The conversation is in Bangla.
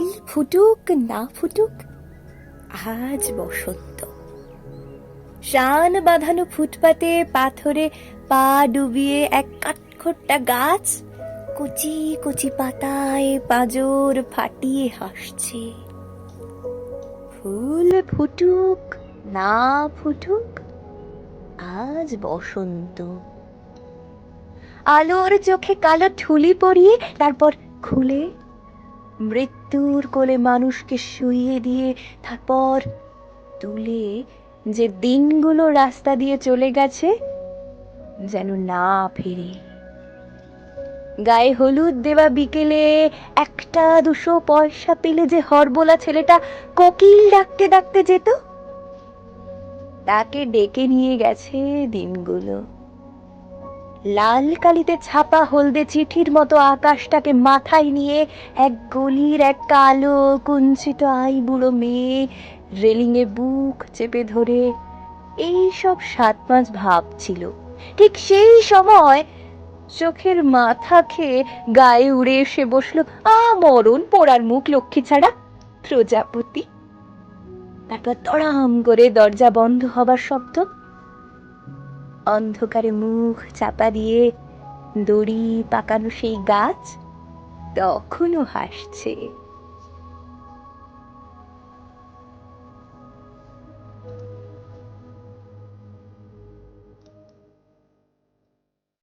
ফুল ফুটুক না ফুটুক, আজ বসন্ত। শান বাঁধানো ফুটপাতে পাথরে পা ডুবিয়ে এক কাঠখোট্টা গাছ কচি কচি পাতায় পাজর ফাটিয়ে হাসছে। ফুল ফুটুক না ফুটুক, আজ বসন্ত। আলোর চোখে কালো ঠুলি পরিয়ে তারপর খুলে মৃত্যুর কোলে মানুষকে শুইয়ে দিয়ে তারপর তুলে যে দিনগুলো রাস্তা দিয়ে চলে গেছে, যেন না ফিরে। গায়ে হলুদ দেওয়া বিকেলে একটা দুশো পয়সা পেলে যে হরবোলা ছেলেটা কোকিল ডাকতে ডাকতে যেত, তাকে ডেকে নিয়ে গেছে দিনগুলো। লাল কালিতে ছাপা হলদে চিঠির মতো আকাশটাকে মাথায় নিয়ে এক গলির এক কালো কুঞ্চিত আই বুড়ো মেয়ে রেলিংয়ে বুক চেপে ধরে এই সব সাত মাস ভাবছিল ঠিক সেই সময় চোখের মাথা খেয়ে গায়ে উড়ে এসে বসল, আ, মরণ, পোড়ার মুখ লক্ষ্মী ছাড়া, প্রজাপতি। তারপর তড়াম করে দরজা বন্ধ হবার শব্দ অন্ধকারে মুখ চাপা দিয়ে দড়ি পাকানো সেই গাছ তখনও হাসছে।